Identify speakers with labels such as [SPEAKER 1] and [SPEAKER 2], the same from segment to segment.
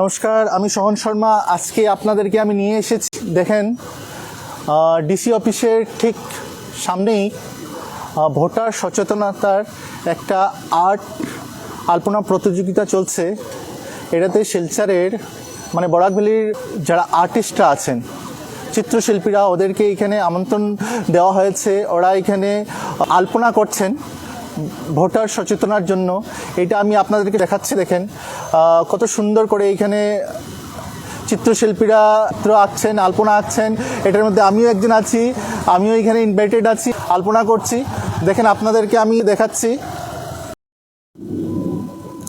[SPEAKER 1] নমস্কার, আমি সোহন শর্মা। আজকে আপনাদেরকে আমি নিয়ে এসেছি, দেখেন ডিসি অফিসের ঠিক সামনেই ভোটার সচেতনতার একটা আর্ট আলপনা প্রতিযোগিতা চলছে। এটাতে শিলচারের মানে বরাকভ্যালির যারা আর্টিস্টরা আছেন, চিত্রশিল্পীরা ওদেরকে এখানে আমন্ত্রণ দেওয়া হয়েছে। ওরা এখানে আলপনা করছেন। ভোটার সচেতনার জন্য, এটা আমি আপনাদেরকে দেখাচ্ছি, দেখেন কত সুন্দর করে এখানে চিত্রশিল্পীরা চিত্র আঁকছেন আলপনা আঁকছেন এটার মধ্যে আমিও একজন আছি, আমিও এখানে ইনভাইটেড আছি, আলপনা করছি। দেখেন, আপনাদেরকে আমি দেখাচ্ছি।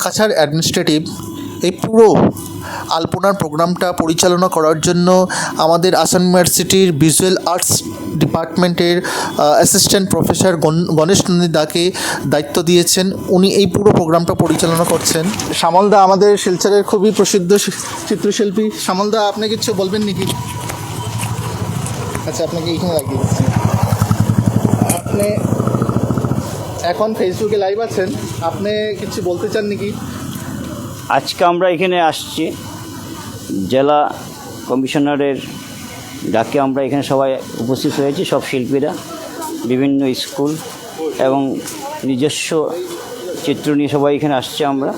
[SPEAKER 2] কাছাড় অ্যাডমিনিস্ট্রেটিভ এই পুরো আলপনার প্রোগ্রামটা পরিচালনা করার জন্য আমাদের আসাম ইউনিভার্সিটির ভিজুয়াল আর্টস ডিপার্টমেন্টের অ্যাসিস্ট্যান্ট প্রফেসর গণেশ নন্দী দাকে দায়িত্ব দিয়েছেন। উনি এই পুরো প্রোগ্রামটা পরিচালনা করছেন।
[SPEAKER 1] শ্যামলদা আমাদের শিলচরের খুবই প্রসিদ্ধ চিত্রশিল্পী। শ্যামলদা, আপনি কিছু বলবেন নাকি? আচ্ছা আপনাকে এইখানে লাগিয়ে দিচ্ছি। আপনি এখন ফেসবুকে লাইভ আছেন। আপনি কিছু বলতে চান নাকি?
[SPEAKER 3] আজকে আমরা এখানে আসছি। জেলা কমিশনারের ডাকে আমরা এখানে সবাই উপস্থিত হয়েছি, সব শিল্পীরা, বিভিন্ন স্কুল এবং নিজস্ব চিত্র নিয়ে সবাই এখানে আসছে আমরা।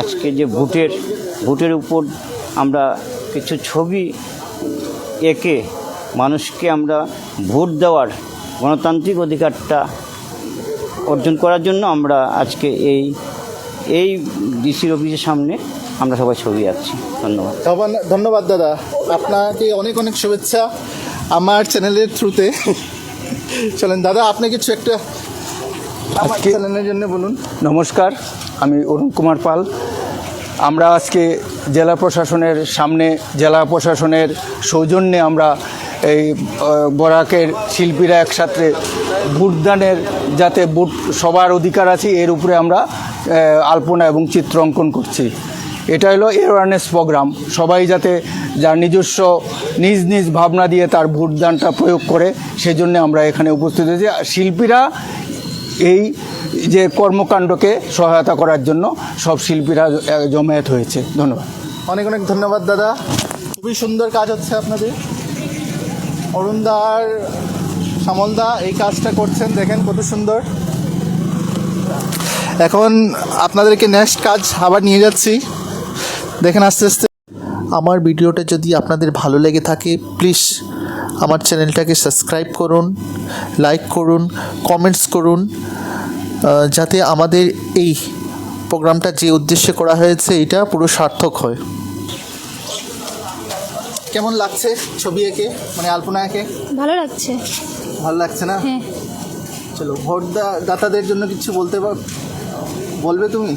[SPEAKER 3] আজকে যে ভোটের ভোটের উপর আমরা কিছু ছবি এঁকে মানুষকে আমরা ভোট দেওয়ার গণতান্ত্রিক অধিকারটা অর্জন করার জন্য আমরা আজকে এই এই ডিসির অফিসের সামনে আমরা সবাই ছবি ধন্যবাদ।
[SPEAKER 1] ধন্যবাদ- ধন্যবাদ দাদা। আপনাকে অনেক অনেক শুভেচ্ছা আমার চ্যানেলের থ্রুতে। চলেন দাদা আপনি কিছু একটা
[SPEAKER 4] আজকে-
[SPEAKER 1] চ্যানেলের জন্য বলুন।
[SPEAKER 4] নমস্কার আমি অরুণ কুমার পাল। আমরা আজকে জেলা প্রশাসনের সামনে জেলা প্রশাসনের সৌজন্যে আমরা এই বরাকের শিল্পীরা একসাথে ভোটদানের, যাতে ভোট সবার অধিকার আছে, এর উপরে আমরা আলপনা এবং চিত্র অঙ্কন করছি। এটা হলো অ্যাওয়ারনেস প্রোগ্রাম সবাই যাতে যার নিজস্ব নিজ নিজ ভাবনা দিয়ে তার ভোটদানটা প্রয়োগ করে, সেজন্য আমরা এখানে উপস্থিত হয়েছি। শিল্পীরা এই যে কর্মকাণ্ডকে সহায়তা করার জন্য সব শিল্পীরা জমায়েত হয়েছে। ধন্যবাদ।
[SPEAKER 1] অনেক অনেক ধন্যবাদ, দাদা। খুবই সুন্দর কাজ হচ্ছে আপনাদের। অরুণদা আর শ্যামলদা এই কাজটা করছেন। দেখেন কত সুন্দর। এখন আপনাদেরকে নেক্সট কাজ আবার নিয়ে যাচ্ছি। দেখেন আস্তে আস্তে।
[SPEAKER 2] আমার ভিডিওটা যদি আপনাদের ভালো লেগে থাকে প্লিজ আমার চ্যানেলটাকে সাবস্ক্রাইব করুন লাইক করুন কমেন্টস করুন যাতে আমাদের এই প্রোগ্রামটা যে উদ্দেশ্যে করা হয়েছে, এটা পুরো সার্থক হয়।
[SPEAKER 1] কেমন লাগছে ছবি এঁকে? মানে আলপনা এঁকে?
[SPEAKER 5] ভালো লাগছে।
[SPEAKER 1] ভালো লাগছে না?
[SPEAKER 5] হ্যাঁ।
[SPEAKER 1] চলো ভোট দা- দাতাদের জন্য কিছু বলতে পার বলবে তুমি?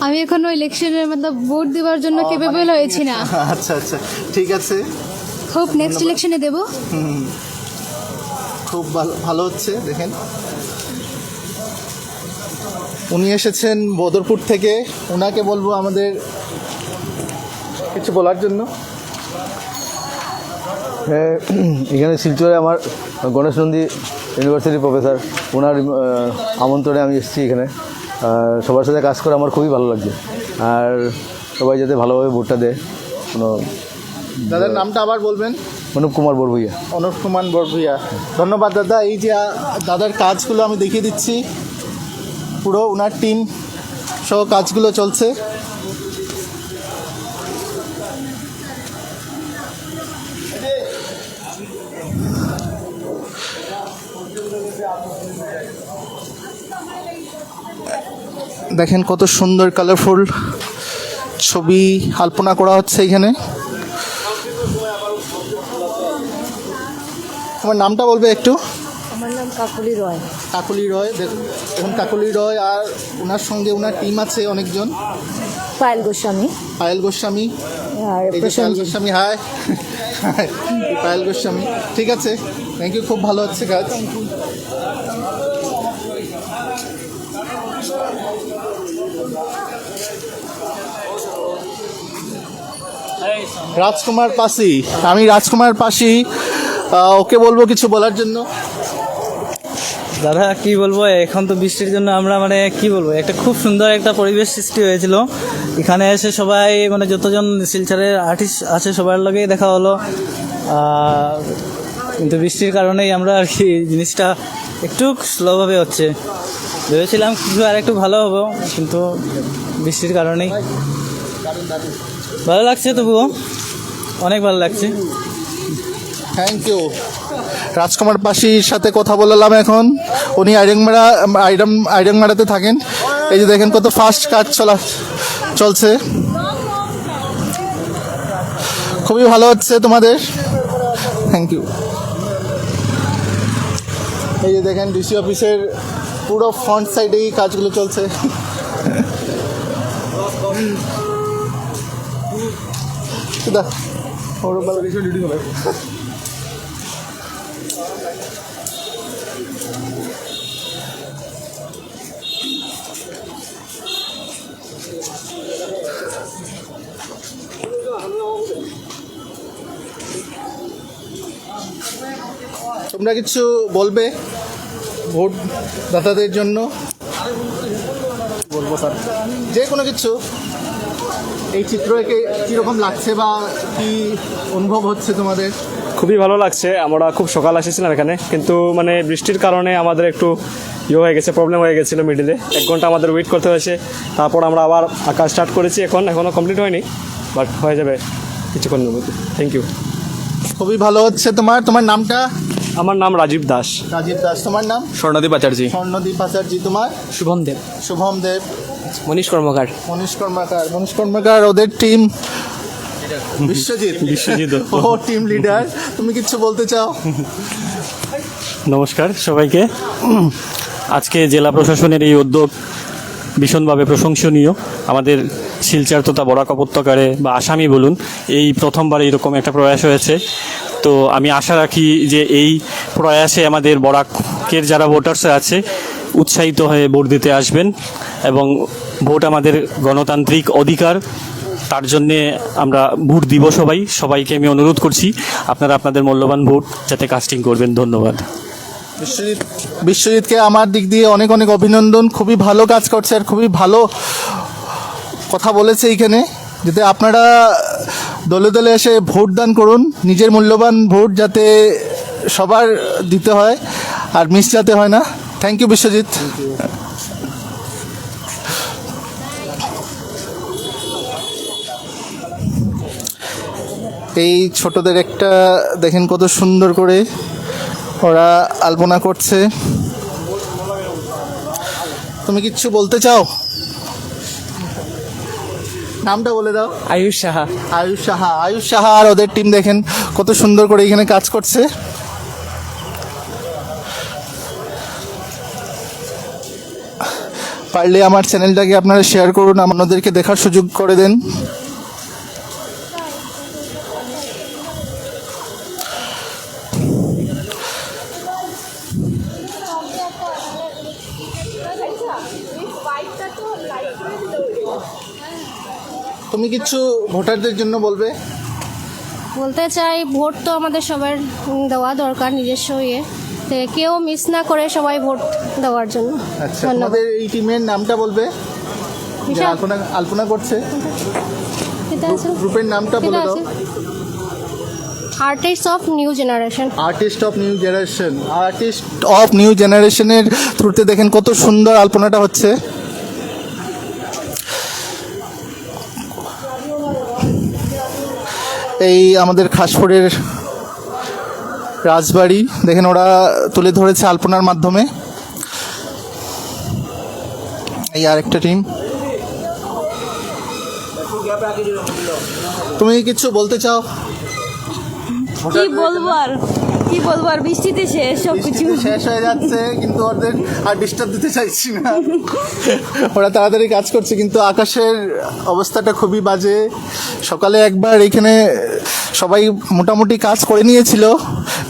[SPEAKER 5] আমি এখনও ইলেকশনের মতলব ভোট দেওয়ার জন্য কেপেবল হয়েছি না।
[SPEAKER 1] আচ্ছা আচ্ছা। ঠিক আছে।
[SPEAKER 5] হোপ নেক্সট ইলেকশনে দেব।
[SPEAKER 1] খুব ভালো ভালো হচ্ছে দেখেন। উনি এসেছেন বদরপুর থেকে। ওনাকে বলব আমাদের কিছু বলার জন্য।
[SPEAKER 6] এখানে শিলচরে আমার গণেশ নন্দী ইউনিভার্সিটির প্রফেসর ওনার আমন্ত্রণে আমি এসেছি এখানে। সবার সাথে কাজ করে আমার খুবই ভালো লাগছে। আর সবাই যাতে ভালোভাবে ভোটটা দেয় কোনো
[SPEAKER 1] দাদার নামটা আবার বলবেন?
[SPEAKER 6] অনুপ কুমার বরভুইয়া।
[SPEAKER 1] অনুপ কুমার বরভুইয়া। ধন্যবাদ দাদা এই যে দাদার কাজগুলো আমি দেখিয়ে দিচ্ছি। পুরো ওনার টিম সহ কাজগুলো চলছে। দেখেন কত সুন্দর কালারফুল ছবি আলপনা করা হচ্ছে এখানে। তোমার নামটা বলবে একটু?
[SPEAKER 7] আমার নাম কাকলি রয়।
[SPEAKER 1] কাকলি রয় দেখুন এখন কাকলি রয় আর ওনার সঙ্গে ওনার টিম আছে অনেকজন।
[SPEAKER 7] পায়েল গোস্বামী।
[SPEAKER 1] পায়েল গোস্বামী।
[SPEAKER 7] আর
[SPEAKER 1] পায়েল গোস্বামী হাই পায়েল গোস্বামী। ঠিক আছে থ্যাংক ইউ খুব ভালো হচ্ছে কাজ রাজকুমার পাশি। আমি রাজকুমার পাশি। ওকে বলব কিছু বলার জন্য।
[SPEAKER 8] দাদা, কি বলব? এখন তো বৃষ্টির জন্য আমরা মানে কি বলব? একটা খুব সুন্দর একটা পরিবেশ সৃষ্টি হয়েছিল। এখানে এসে সবাই মানে যতজন শিলচরের আর্টিস্ট আছে সবার লগেই দেখা হলো। কিন্তু বৃষ্টির কারণেই আমরা আর কি জিনিসটা একটু স্লোভাবে হচ্ছে। ভেবেছিলাম কিছু আর একটু ভালো হব, কিন্তু বৃষ্টির কারণেই। ভালো লাগছে তবুও অনেক ভালো লাগছে।
[SPEAKER 1] থ্যাংক ইউ রাজকুমার পাশির সাথে কথা বললাম এখন। উনি আইডাংমারা আইডাম আইডাংমারাতে থাকেন। এই যে দেখেন কত ফাস্ট কাজ চলা, চলছে। খুবই ভালো হচ্ছে তোমাদের। থ্যাংক ইউ এই যে দেখেন ডিসি অফিসের পুরো ফ্রন্ট সাইডেই কাজগুলো চলছে। তোমরা কিছু বলবে ভোট দাতাদের জন্য? বলব স্যার। যে কোনো কিছু। এই চিত্র এঁকে কীরকম লাগছে বা কি অনুভব হচ্ছে তোমাদের?
[SPEAKER 9] খুবই ভালো লাগছে আমরা খুব সকাল এসেছিলাম এখানে কিন্তু মানে বৃষ্টির কারণে আমাদের একটু ইয়ে হয়ে গেছে প্রবলেম হয়ে গেছিল মিডিলে এক ঘণ্টা আমাদের ওয়েট করতে হয়েছে তারপর আমরা আবার আঁকা স্টার্ট করেছি এখন এখনও কমপ্লিট হয়নি বাট হয়ে যাবে কিছুক্ষণের মধ্যে। থ্যাংক ইউ
[SPEAKER 1] খুবই ভালো হচ্ছে তোমার তোমার নামটা?
[SPEAKER 9] আমার নাম রাজীব দাস।
[SPEAKER 1] রাজীব দাস তোমার নাম?
[SPEAKER 8] স্বর্ণদীপ আচার্য।
[SPEAKER 1] স্বর্ণদীপ আচার্য তোমার?
[SPEAKER 8] শুভম দেব।
[SPEAKER 1] শুভম দেব।
[SPEAKER 8] মনীষ কর্মকার।
[SPEAKER 1] মনীষ কর্মকার। মনীষ কর্মকার ওদের টিম বিশ্বজিৎ।
[SPEAKER 9] বিশ্বজিৎ
[SPEAKER 1] ও টিম লিডার তুমি কিছু বলতে চাও?
[SPEAKER 9] নমস্কার সবাইকে। আজকে জেলা প্রশাসনের এই উদ্যোগ ভীষণভাবে প্রশংসনীয়। আমাদের শিলচর তথা বরাক উপত্যকারে বা আসামি বলুন এই প্রথমবার এইরকম একটা প্রয়াস হয়েছে। তো আমি আশা রাখি যে এই প্রয়াসে আমাদের বরাকের যারা ভোটার্স আছে উৎসাহিত হয়ে ভোট দিতে আসবেন এবং ভোট আমাদের গণতান্ত্রিক অধিকার। তার জন্যে আমরা ভোট দিব সবাই। সবাইকে আমি অনুরোধ করছি, আপনারা আপনাদের মূল্যবান ভোট যাতে কাস্টিং করবেন। ধন্যবাদ।
[SPEAKER 1] বিশ্বজিৎ, বিশ্বজিৎকে আমার দিক দিয়ে অনেক অনেক অভিনন্দন। খুবই ভালো কাজ করছে আর খুবই ভালো কথা বলেছে এইখানে। যাতে আপনারা দলে দলে এসে ভোট দান করুন, নিজের মূল্যবান ভোট যাতে সবার দিতে হয় আর মিস যাতে হয় না। থ্যাংক ইউ বিশ্বজিৎ এই ছোটদের একটা দেখেন কত সুন্দর করে ওরা আলপনা করছে। তুমি কিচ্ছু বলতে চাও? নামটা বলে দাও।
[SPEAKER 8] আয়ুষ সাহা।
[SPEAKER 1] আয়ুষ সাহা আয়ুষ সাহা আর ওদের টিম দেখেন কত সুন্দর করে এখানে কাজ করছে। পারলে আমার চ্যানেলটাকে আপনারা শেয়ার করুন, আমাদেরকে দেখার সুযোগ করে দেন। তুমি কিছু ভোটারদের জন্য বলবে?
[SPEAKER 5] বলতে চাই, ভোট তো আমাদের সবার দেওয়া দরকার নিজস্ব ইয়ে। কেউ মিস না করে সবাই ভোট দেওয়ার জন্য।
[SPEAKER 1] আচ্ছা তোমাদের এই টিমের নামটা বলবে? যে আলপনা আলপনা করছে। গ্রুপের নামটা বলে দাও।
[SPEAKER 5] Artist of new generation
[SPEAKER 1] artist of new generation artist of new জেনারেশনের থ্রুতে দেখেন কত সুন্দর আলপনাটা হচ্ছে। এই আমাদের খাসপুরের রাজবাড়ি দেখেন ওরা তুলে ধরেছে আলপনার মাধ্যমে। এই আরেকটা টিম তুমি কিছু বলতে চাও?
[SPEAKER 7] কি বলব আর? কি বলব আর? বৃষ্টিতে শেষ সব কিছু।
[SPEAKER 1] শেষ হয়ে যাচ্ছে কিন্তু ওদের আর ডিস্টার্ব দিতে চাইছি না। ওরা তাড়াতাড়ি কাজ করছে কিন্তু আকাশের অবস্থাটা খুবই বাজে। সকালে একবার এখানে সবাই মোটামুটি কাজ করে নিয়েছিল।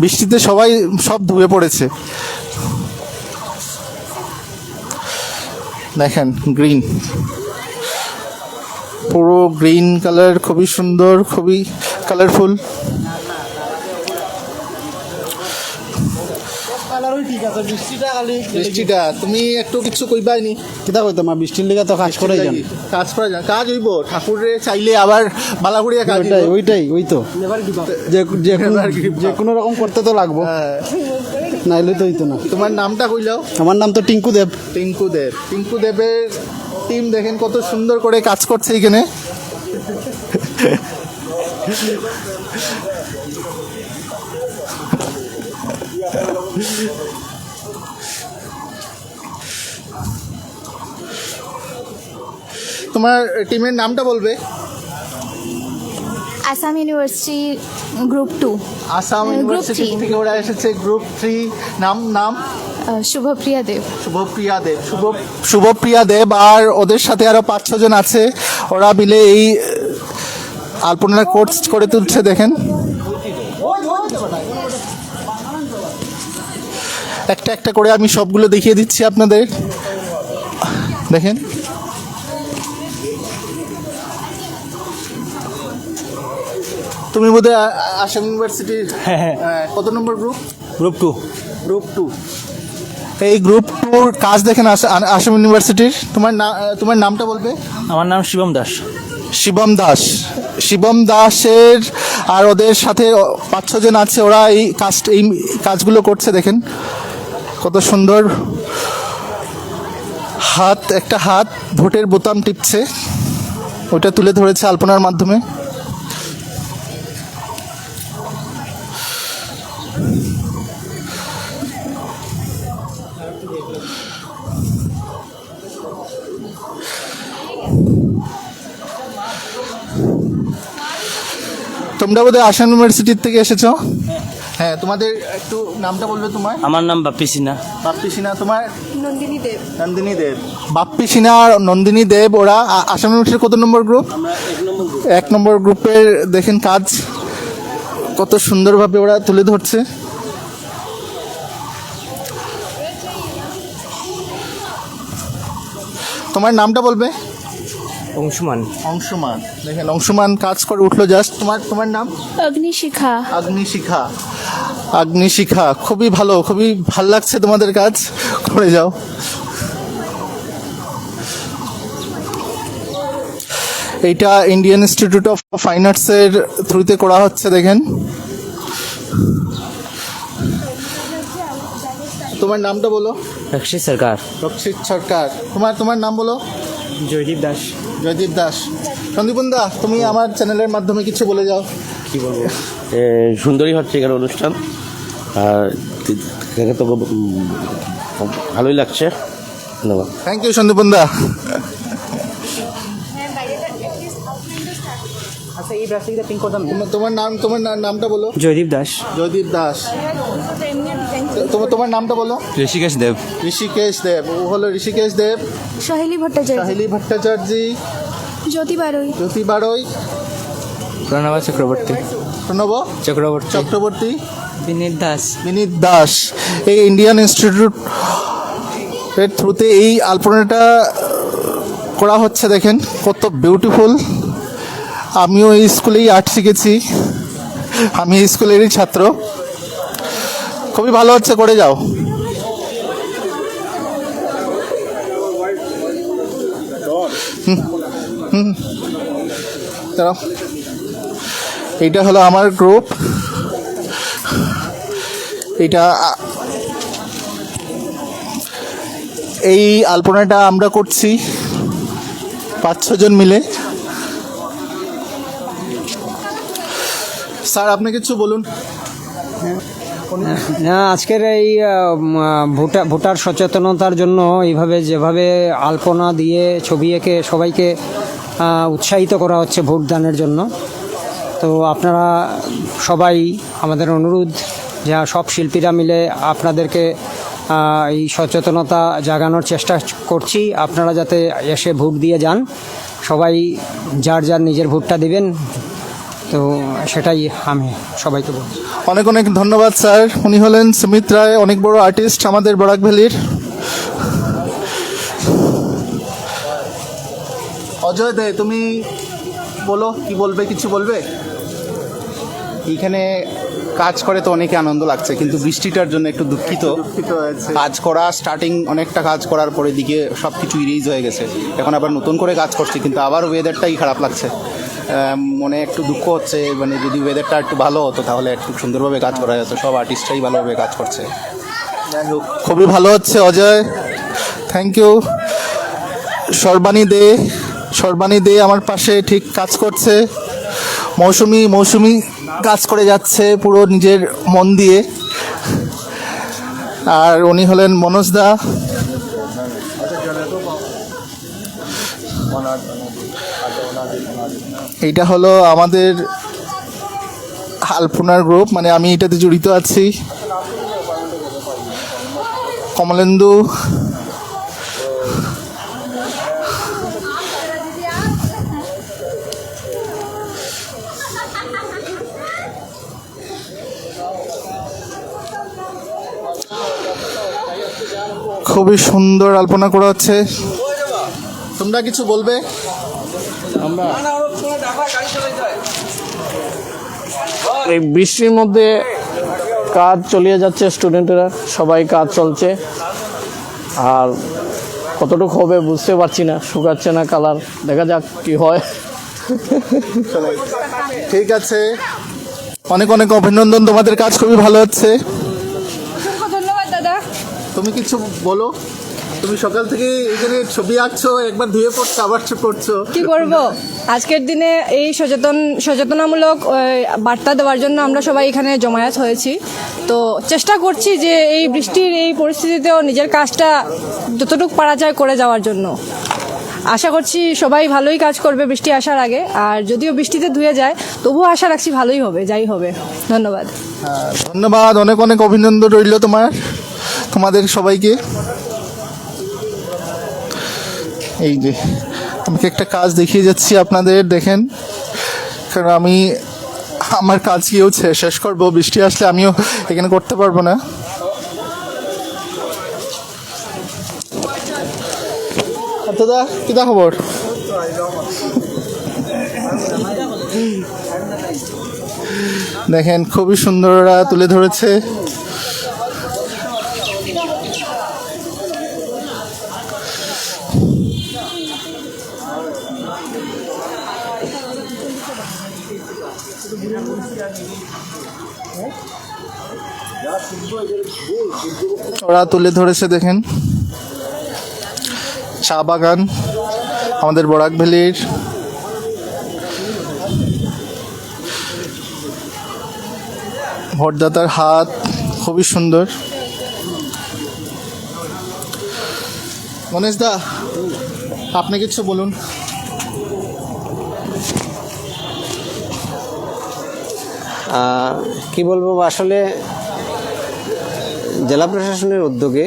[SPEAKER 1] বৃষ্টিতে সবাই সব ধুয়ে পড়েছে। দেখেন গ্রিন পুরো গ্রিন কালার খুবই সুন্দর, খুবই কালারফুল ঠিক আছে বৃষ্টিটা তুমি একটু কিছু
[SPEAKER 10] কিতা কইতাম আর বৃষ্টির লিগে তো কাজ করে যান
[SPEAKER 1] কাজ করা কাজ হইব ঠাকুরে চাইলে আবার বালাগুড়িয়া কাজ
[SPEAKER 10] ওইটাই ওইটাই ওই তো। যে যে কোনো- রকম করতে তো লাগবো।
[SPEAKER 1] হ্যাঁ।
[SPEAKER 10] নাইলে তো হইতো না।
[SPEAKER 1] তোমার নামটা কইলাও।
[SPEAKER 10] আমার নাম তো টিঙ্কু দেব।
[SPEAKER 1] টিঙ্কু দেব। টিঙ্কু দেবের টিম দেখেন কত সুন্দর করে কাজ করছে এখানে। তোমার টিমের নামটা বলবে?
[SPEAKER 11] Assam university group two.
[SPEAKER 1] Assam
[SPEAKER 11] Group
[SPEAKER 1] university থেকে ওরা এসেছে গ্রুপ থ্রি। নাম নাম?
[SPEAKER 11] শুভপ্রিয়া দেব।
[SPEAKER 1] শুভপ্রিয়া দেব। শুভ শুভপ্রিয়া দেব আর ওদের সাথে আরও পাঁচ ছজন আছে। ওরা মিলে এই আলপনার কোর্স করে তুলছে দেখেন। একটা একটা করে আমি সবগুলো দেখিয়ে দিচ্ছি আপনাদের। দেখেন। তুমি বোধহয় আসাম ইউনিভার্সিটির আহ, কত নম্বর group
[SPEAKER 12] group two
[SPEAKER 1] group two এই গ্রুপ টুর কাজ দেখেন আস- আসাম ইউনিভার্সিটির। তোমার না তোমার নামটা বলবে?
[SPEAKER 12] আমার নাম শিবম দাস।
[SPEAKER 1] শিবম দাস। শিবম দাসের আর ওদের সাথে পাঁচ ছজন আছে ওরা এই কাজ এই কাজগুলো করছে দেখেন। কত সুন্দর হাত, একটা হাত ভোটের বোতাম টিপছে। ওটা তুলে ধরেছে আলপনার মাধ্যমে। তোমরা বোধহয় আসাম ইউনিভার্সিটির থেকে এসেছ? হ্যাঁ তোমাদের একটু নামটা বলবে তোমার
[SPEAKER 12] আমার নাম বাপ্পি সিনহা।
[SPEAKER 1] বাপ্পি সিনহা তোমার
[SPEAKER 11] নন্দিনী দেব।
[SPEAKER 1] নন্দিনী দেব। বাপ্পি সিনহা আর নন্দিনী দেব ওরা আসাম ইউনিভার্সিটির কত নম্বর গ্রুপ এক নম্বর গ্রুপের দেখেন কাজ। কত সুন্দরভাবে ওরা তুলে ধরছে। তোমার নামটা বলবে?
[SPEAKER 12] অংশুমান।
[SPEAKER 1] অংশুমান। দেখেন অংশুমান কাজ করে উঠল জাস্ট তোমার তোমার নাম?
[SPEAKER 11] অগ্নিশিখা।
[SPEAKER 1] অগ্নিশিখা। অগ্নিশিখা খুবই ভালো খুবই ভালো লাগছে তোমাদের কাজ। করে যাও। এইটা ইন্ডিয়ান ইনস্টিটিউট অফ ফাইন আর্টসের থ্রুতে করা হচ্ছে দেখেন। তোমার নামটা বলো।
[SPEAKER 12] রক্ষিত সরকার।
[SPEAKER 1] রক্ষিত সরকার। তোমার তোমার নাম বলো।
[SPEAKER 12] জয়দীপ দাস।
[SPEAKER 1] জয়দীপ দাস। সন্দীপন দা তুমি আমার চ্যানেলের মাধ্যমে কিছু বলে যাও।
[SPEAKER 13] কি বলব? এ, সুন্দরই হচ্ছে এখানে অনুষ্ঠান। আর এখানে তো ভালোই লাগছে। ধন্যবাদ।
[SPEAKER 1] থ্যাংক ইউ সন্দীপন দা তোমার- তোমার নাম তোমার নামটা বলো।
[SPEAKER 12] জয়দীপ দাস।
[SPEAKER 1] জয়দীপ দাস। তোমার তোমার নামটা বলো।
[SPEAKER 12] ঋষিকেশ দেব।
[SPEAKER 1] ঋষিকেশ দেব। ও হলো ঋষিকেশ দেব।
[SPEAKER 11] সহেলি ভট্টাচার্য।
[SPEAKER 1] সাহিলি ভট্টাচার্য।
[SPEAKER 11] জ্যোতি বারুই।
[SPEAKER 1] জ্যোতি বারই।
[SPEAKER 12] প্রণবা চক্রবর্তী।
[SPEAKER 1] প্রণব
[SPEAKER 12] চক্রবর্তী।
[SPEAKER 1] চক্রবর্তী।
[SPEAKER 12] বিনীত দাস।
[SPEAKER 1] বিনীত দাস। এই ইন্ডিয়ান ইনস্টিটিউট এর থ্রুতে এই আলপনাটা করা হচ্ছে দেখেন, কত বিউটিফুল আমিও এই স্কুলেই আর্ট শিখেছি। আমি এই স্কুলেরই ছাত্র। খুবই ভালো হচ্ছে, করে যাও। এইটা হলো আমার গ্রুপ এটা এই আলপনাটা আমরা করছি পাঁচ ছজন মিলে। স্যার, আপনি কিছু বলুন।
[SPEAKER 14] না, আজকের এই ভোটার ভোটার সচেতনতার জন্য এইভাবে, যেভাবে আলপনা দিয়ে ছবি এঁকে সবাইকে উৎসাহিত করা হচ্ছে ভোটদানের জন্য। তো আপনারা সবাই আমাদের অনুরোধ যা সব শিল্পীরা মিলে আপনাদেরকে এই সচেতনতা জাগানোর চেষ্টা করছি। আপনারা যাতে এসে ভোট দিয়ে যান, সবাই যার যার নিজের ভোটটা দিবেন, তো সেটাই আমি সবাইকে বলছি।
[SPEAKER 1] অনেক অনেক ধন্যবাদ, স্যার। উনি হলেন সুমিত রায়, অনেক বড় আর্টিস্ট আমাদের বরাক ভ্যালির। অজয় দে, তুমি বলো, কি বলবে, কিছু বলবে?
[SPEAKER 15] এইখানে কাজ করে তো অনেকে আনন্দ লাগছে কিন্তু বৃষ্টিটার জন্য একটু দুঃখিত।
[SPEAKER 16] দুঃখিত
[SPEAKER 15] কাজ করা স্টার্টিং অনেকটা কাজ করার পরে দিকে সব কিছু ইরেজ হয়ে গেছে। এখন আবার নতুন করে কাজ করছি কিন্তু আবার ওয়েদারটাই খারাপ লাগছে। মনে একটু দুঃখ হচ্ছে মানে যদি ওয়েদারটা একটু ভালো হতো তাহলে একটু সুন্দরভাবে কাজ করা যেত। সব আর্টিস্টরাই ভালোভাবে কাজ করছে।
[SPEAKER 1] খুবই ভালো হচ্ছে অজয়। থ্যাংক ইউ সর্বাণী দে সর্বাণী দে আমার পাশে ঠিক কাজ করছে। মৌসুমি মৌসুমি কাজ করে যাচ্ছে পুরো নিজের মন দিয়ে। আর উনি হলেন মনোজ দা। এইটা হলো আমাদের আলপনার গ্রুপ মানে আমি এটাতে জড়িত আছি। কমলেন্দু খুবই সুন্দর আলপনা করা হচ্ছে। তোমরা কিছু বলবে?
[SPEAKER 12] এই বৃষ্টির মধ্যে কাজ চলিয়ে যাচ্ছে স্টুডেন্টেরা সবাই কাজ চলছে। আর কতটুকু হবে বুঝতে পারছি না শুকাচ্ছে না কালার। দেখা যাক কি হয়।
[SPEAKER 1] ঠিক আছে। অনেক অনেক অভিনন্দন তোমাদের কাজ খুবই ভালো হচ্ছে। তুমি কিছু বলো? তুমি সকাল থেকে এখানে ছবি আঁকছো একবার ধুয়ে পড়ছো আবার পড়ছো।
[SPEAKER 7] কি করব? আজকের দিনে এই সচেতন সচেতনামূলক বার্তা দেওয়ার জন্য আমরা সবাই এখানে জমায়েত হয়েছি। তো চেষ্টা করছি যে এই বৃষ্টির এই পরিস্থিতিতেও নিজের কাজটা যতটুকু পারা যায় করে যাওয়ার জন্য। আশা করছি সবাই ভালোই কাজ করবে বৃষ্টি আসার আগে। আর যদিও বৃষ্টিতে ধুয়ে যায় তবুও আশা রাখছি ভালোই হবে যাই হবে। ধন্যবাদ।
[SPEAKER 1] হ্যাঁ, ধন্যবাদ অনেক অনেক অভিনন্দন রইল তোমার। তোমাদের সবাইকে। এই যে, আমাকে একটা কাজ দেখিয়ে যাচ্ছি আপনাদের, দেখেন। কারণ আমি, আমার কাজ ছে- শেষ করব, বৃষ্টি আসলে আমিও এখানে করতে পারব না। দাদা কিতা খবর? দেখেন, খুবই সুন্দর ওরা তুলে ধরেছে। ওরা তুলে ধরেছে, দেখেন। চা বাগান, আমাদের বরাক ভ্যালির। ভোটদাতার হাত, খুবই সুন্দর। মনেশ দা, আপনি কিছু বলুন।
[SPEAKER 17] কি বলব, আসলে জেলা প্রশাসনের উদ্যোগে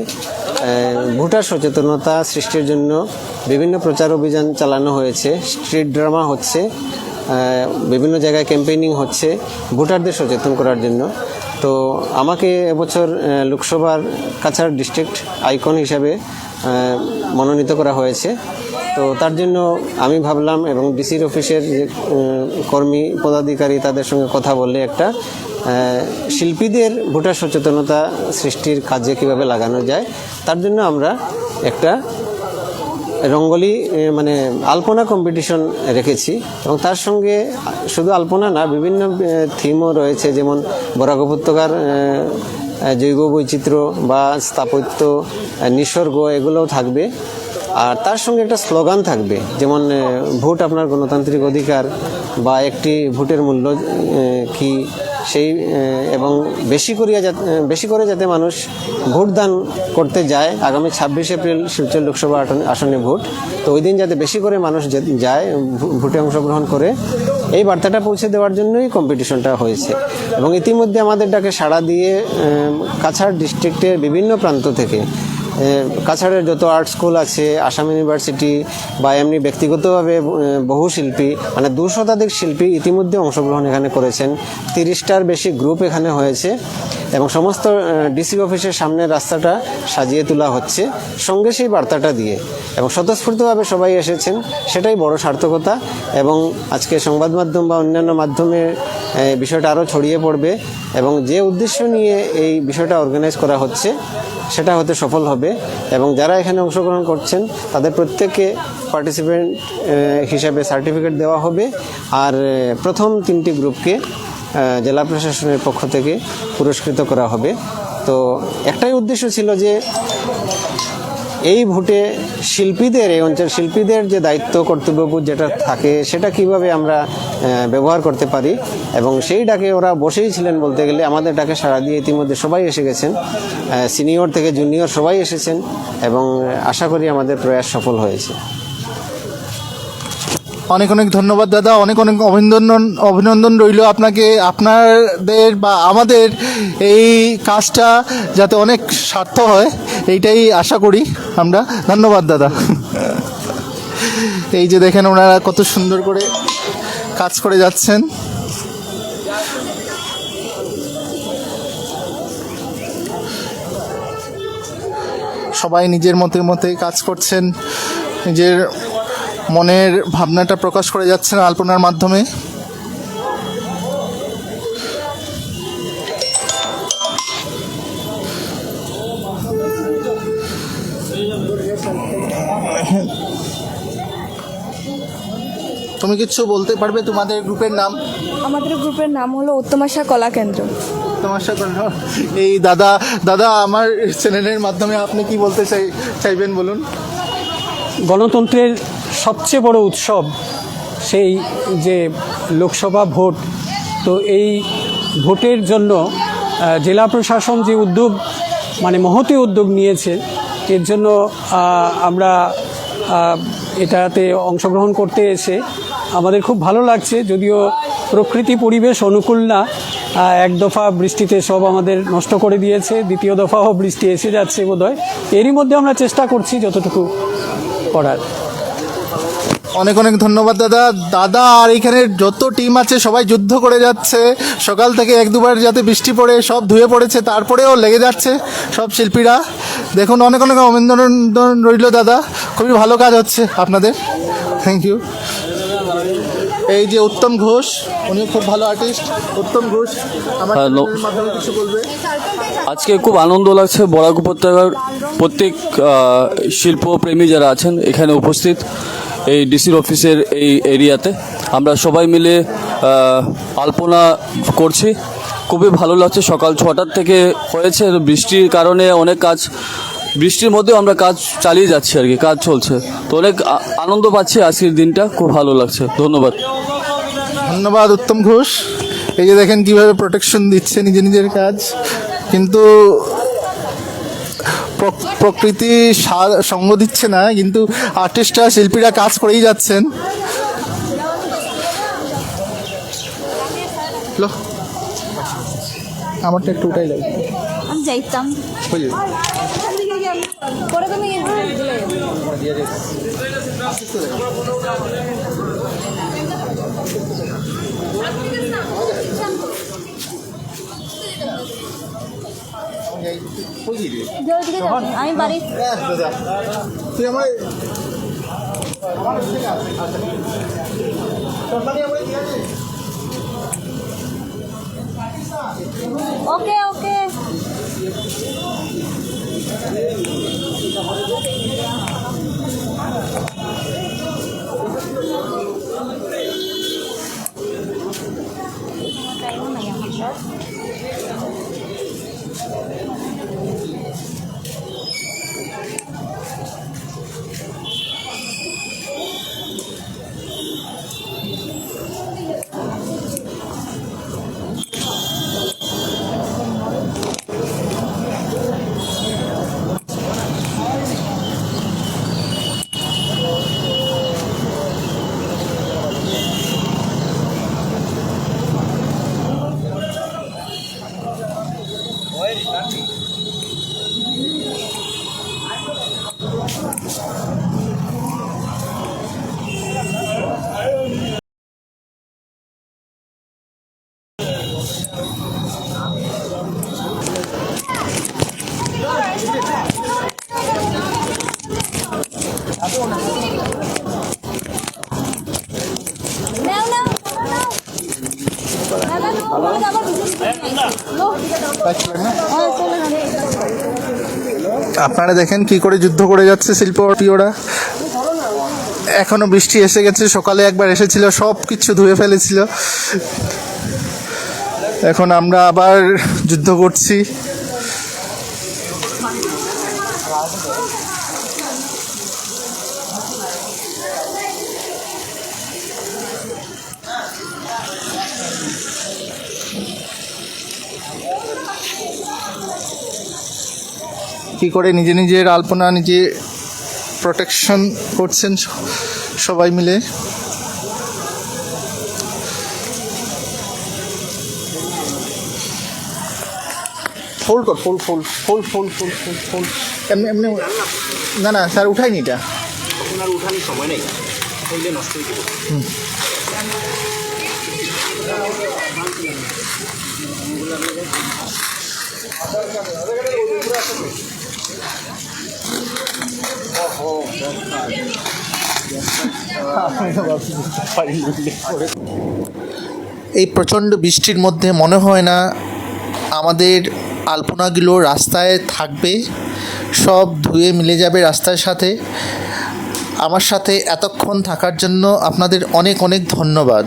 [SPEAKER 17] ভোটার সচেতনতা সৃষ্টির জন্য বিভিন্ন প্রচার অভিযান চালানো হয়েছে। স্ট্রিট ড্রামা হচ্ছে বিভিন্ন জায়গায় ক্যাম্পেইনিং হচ্ছে ভোটারদের সচেতন করার জন্য। তো আমাকে এবছর লোকসভার কাছাড় ডিস্ট্রিক্ট আইকন হিসাবে মনোনীত করা হয়েছে। তো তার জন্য আমি ভাবলাম এবং ডিসির অফিসের যে কর্মী, পদাধিকারী তাদের সঙ্গে কথা বললে একটা শিল্পীদের ভোটার সচেতনতা সৃষ্টির কাজে কীভাবে লাগানো যায়, তার জন্য আমরা একটা রঙ্গলি মানে আলপনা কম্পিটিশন রেখেছি। এবং তার সঙ্গে শুধু আলপনা না, বিভিন্ন থিমও রয়েছে, যেমন বরাক উপত্যকার জৈব বৈচিত্র্য বা স্থাপত্য নিসর্গ, এগুলোও থাকবে। আর তার সঙ্গে একটা স্লোগান থাকবে, যেমন ভোট আপনার গণতান্ত্রিক অধিকার বা একটি ভোটের মূল্য কি সেই এবং বেশি করিয়া বেশি করে যাতে মানুষ ভোট দান করতে যায়, আগামী ছাব্বিশ এপ্রিল শিলচর লোকসভা আসনে ভোট, তো ওই দিন যাতে বেশি করে মানুষ যায় ভোটে অংশগ্রহণ করে, এই বার্তাটা পৌঁছে দেওয়ার জন্যই কম্পিটিশনটা হয়েছে। এবং ইতিমধ্যে আমাদের ডাকে সাড়া দিয়ে কাছাড় ডিস্ট্রিক্টের বিভিন্ন প্রান্ত থেকে কাছাড়ের যত আর্ট স্কুল আছে আসাম ইউনিভার্সিটি বা এমনি ব্যক্তিগতভাবে বহু শিল্পী মানে দু শতাধিক শিল্পী ইতিমধ্যে অংশগ্রহণ এখানে করেছেন। তিরিশটার বেশি গ্রুপ এখানে হয়েছে এবং সমস্ত ডিসি অফিসের সামনে রাস্তাটা সাজিয়ে তোলা হচ্ছে সঙ্গে সেই বার্তাটা দিয়ে। এবং স্বতঃস্ফূর্তভাবে সবাই এসেছেন, সেটাই বড় সার্থকতা এবং আজকে সংবাদ মাধ্যম বা অন্যান্য মাধ্যমে বিষয়টা আরও ছড়িয়ে পড়বে এবং যে উদ্দেশ্য নিয়ে এই বিষয়টা অর্গানাইজ করা হচ্ছে সেটা হতে সফল হবে। এবং যারা এখানে অংশগ্রহণ করছেন, তাদের প্রত্যেককে পার্টিসিপেন্ট হিসাবে সার্টিফিকেট দেওয়া হবে। আর প্রথম তিনটি গ্রুপকে জেলা প্রশাসনের পক্ষ থেকে পুরস্কৃত করা হবে। তো একটাই উদ্দেশ্য ছিল যে এই ভোটে শিল্পীদের, এই অঞ্চল শিল্পীদের যে দায়িত্ব, কর্তব্যবোধ যেটা থাকে, সেটা কীভাবে আমরা ব্যবহার করতে পারি? এবং সেই ডাকে ওরা বসেই ছিলেন বলতে গেলে, আমাদের ডাকে সাড়া দিয়ে ইতিমধ্যে সবাই এসে গেছেন। সিনিয়র থেকে জুনিয়র সবাই এসেছেন এবং আশা করি আমাদের প্রয়াস সফল হয়েছে।
[SPEAKER 1] অনেক অনেক ধন্যবাদ, দাদা। অনেক অনেক অভিনন্দন অভিনন্দন রইল আপনাকে, আপনাদের বা আমাদের এই কাজটা যাতে অনেক স্বার্থ হয়, এইটাই আশা করি আমরা। ধন্যবাদ, দাদা। এই যে দেখেন ওনারা কত সুন্দর করে কাজ করে যাচ্ছেন। সবাই নিজের মতে মতে কাজ করছেন, নিজের মনের ভাবনাটা প্রকাশ করে যাচ্ছেন আলপনার মাধ্যমে। তুমি কিছু বলতে পারবে তোমাদের গ্রুপের নাম?
[SPEAKER 11] আমাদের গ্রুপের নাম হলো উত্তমাশা কলা কেন্দ্র।
[SPEAKER 1] তোমাশা কন্যা এই দাদা দাদা আমার চ্যানেলের মাধ্যমে আপনি কি বলতে চাই চাইবেন বলুন?
[SPEAKER 18] গণতন্ত্রের সবচেয়ে বড় উৎসব সেই যে লোকসভা ভোট, তো এই ভোটের জন্য জেলা প্রশাসন যে উদ্যোগ মানে মহতি উদ্যোগ নিয়েছে, এর জন্য আমরা এটাতে অংশগ্রহণ করতে এসে আমাদের খুব ভালো লাগছে, যদিও প্রকৃতি পরিবেশ অনুকূল না এক দফা বৃষ্টিতে সব আমাদের নষ্ট করে দিয়েছে, দ্বিতীয় দফাও বৃষ্টি এসে যাচ্ছে বোধহয়। এরই মধ্যে আমরা চেষ্টা করছি যতটুকু করার।
[SPEAKER 1] অনেক অনেক ধন্যবাদ দাদা। দাদা আর এখানে যত টিম আছে সবাই যুদ্ধ করে যাচ্ছে। সকাল থেকে এক দুবার যাতে বৃষ্টি পড়ে সব ধুয়ে পড়েছে তারপরেও লেগে যাচ্ছে সব শিল্পীরা। দেখুন অনেক অনেক অভিনন্দন রইল দাদা। খুবই ভালো কাজ হচ্ছে আপনাদের। থ্যাংক ইউ এই যে উত্তম ঘোষ উনি খুব ভালো আর্টিস্ট উত্তম ঘোষ আমার
[SPEAKER 19] হ্যালো।
[SPEAKER 1] মাধ্যমে কিছু বলবে?
[SPEAKER 19] আজকে খুব আনন্দ লাগছে বরাক উপত্যকার প্রত্যেক শিল্পপ্রেমী যারা আছেন এখানে উপস্থিত। এই ডিসির অফিসের এই এরিয়াতে। আমরা সবাই মিলে আলপনা করছি। খুবই ভালো লাগছে সকাল ছটার থেকে হয়েছে। বৃষ্টির কারণে অনেক কাজ, বৃষ্টির মধ্যেও আমরা কাজ চালিয়ে যাচ্ছি আর কি, কাজ চলছে। তো অনেক আনন্দ পাচ্ছি আজকের দিনটা, খুব ভালো লাগছে। ধন্যবাদ।
[SPEAKER 1] ধন্যবাদ, উত্তম ঘোষ। এই যে দেখেন কীভাবে প্রোটেকশন দিচ্ছে নিজে নিজের কাজ। কিন্তু প্রকৃতি সঙ্গ দিচ্ছে না কিন্তু আর্টিস্টরা শিল্পীরা কাজ করেই যাচ্ছেন। আমারটা একটু উঠাই লাগবে
[SPEAKER 11] আমি যাইতাম। পরে তুমি আমি বাড়ি
[SPEAKER 1] তুই আমার
[SPEAKER 11] ওকে ওকে।
[SPEAKER 1] আপনারা দেখেন কি করে যুদ্ধ করে যাচ্ছে শিল্পীরা। এখনও বৃষ্টি এসে গেছে, সকালে একবার এসেছিল সব কিছু ধুয়ে ফেলেছিল। এখন আমরা আবার যুদ্ধ করছি। কি করে নিজে নিজের আলপনা নিজে প্রোটেকশন করছেন সবাই মিলে। ফোল্ড কর। Fold fold fold fold fold fold fold এমনি এমনি না না স্যার উঠাইনি এটা।
[SPEAKER 15] আর উঠানি সময় নেই। হইলে নষ্ট হয়ে যাবে।
[SPEAKER 2] এই প্রচণ্ড বৃষ্টির মধ্যে মনে হয় না আমাদের আলপনাগুলো রাস্তায় থাকবে, সব ধুয়ে মিলে যাবে রাস্তার সাথে। আমার সাথে এতক্ষণ থাকার জন্য আপনাদের অনেক অনেক ধন্যবাদ।